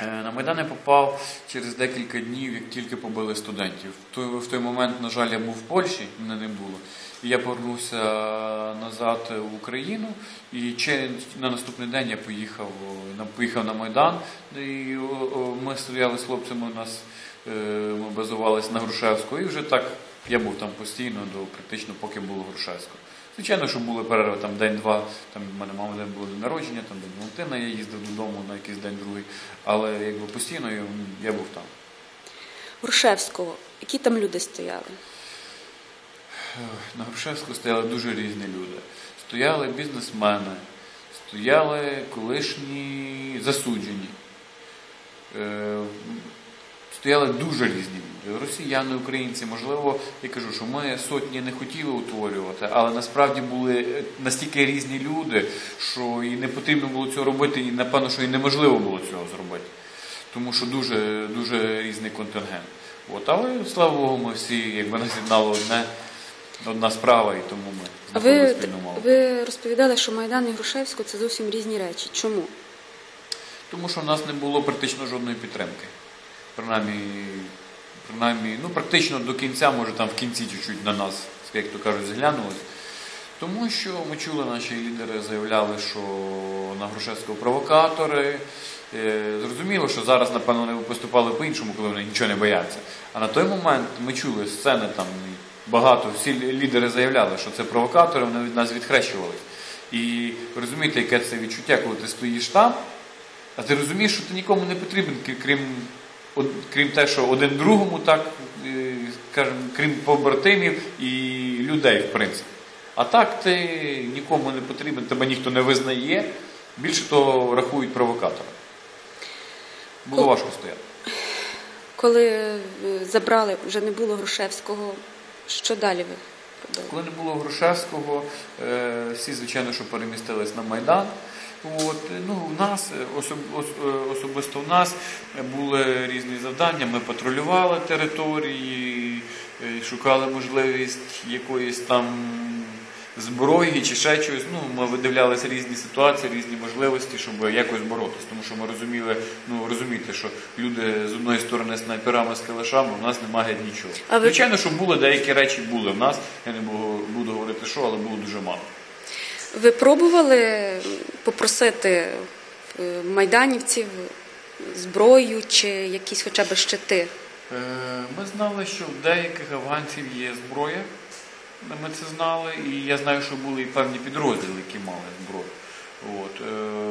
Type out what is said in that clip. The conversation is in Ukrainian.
Е, На Майдан я попав через декілька днів, як тільки побили студентів. В той, момент, на жаль, я був в Польщі, мене не було. І я повернувся назад в Україну. І на наступний день я поїхав поїхав на Майдан. І ми стояли з хлопцями. У нас ми базувалися на Грушевську. І вже так я був там постійно до практично поки було Грушевську. Звичайно, що були перерви там день-два. Там в мене мама день було день народження, там день Валентина, я їздив додому на якийсь день другий. Але якби постійно я, я був там. Грушевського, які там люди стояли? На Грушевську стояли дуже різні люди. Стояли бізнесмени, стояли колишні засуджені. Стояли дуже різні люди. Росіяни, українці, можливо, я кажу, що ми сотні не хотіли утворювати, але насправді були е, настільки різні люди, що і не потрібно було цього робити, і напевно, що і неможливо було цього зробити. Тому що дуже, дуже різний контингент. От, але слава Богу, ми всі, якби нас одне, одна справа, і тому ми ви, спільну мову. ви розповідали, що Майдан і Грушевську це зовсім різні речі. Чому? Тому що в нас не було практично жодної підтримки. Принаймні, принаймні, ну практично до кінця, може там в кінці чуть-чуть на нас, як то кажуть, зглянулись. Тому що ми чули, наші лідери заявляли, що на Грушевського провокатори. Е, Зрозуміло, що зараз, напевно, вони поступали по-іншому, коли вони нічого не бояться. А на той момент ми чули сцени там багато, всі лідери заявляли, що це провокатори, вони від нас відхрещувались. І розумієте, яке це відчуття, коли ти стоїш там, а ти розумієш, що ти нікому не потрібен, крім- крім, крім те, що один другому, так, е, скажімо, крім побратимів і людей, в принципі. А так ти нікому не потрібен, тебе ніхто не визнає, більше того рахують провокатора. Було важко стояти. Коли е, забрали, вже не було Грушевського, що далі ви? Коли не було Грушевського, е, всі, звичайно, що перемістились на Майдан. От, е, ну, у нас, е, особ, е, особисто в нас були різні завдання. Ми патрулювали території, шукали можливість якоїсь там зброї чи ще чогось. Ну, ми видивлялися різні ситуації, різні можливості, щоб якось боротися. Тому що ми розуміли, ну розумієте, що люди з одної сторони снайперами з калашами, у нас немає нічого. А ви- Звичайно, що були деякі речі були в нас. Я не буду говорити, що, але було дуже мало. Ви пробували попросити е, майданівців зброю чи якісь хоча б щити? Е, Ми знали, що в деяких афганців є зброя. Ми це знали, і я знаю, що були і певні підрозділи, які мали зброю. От. е,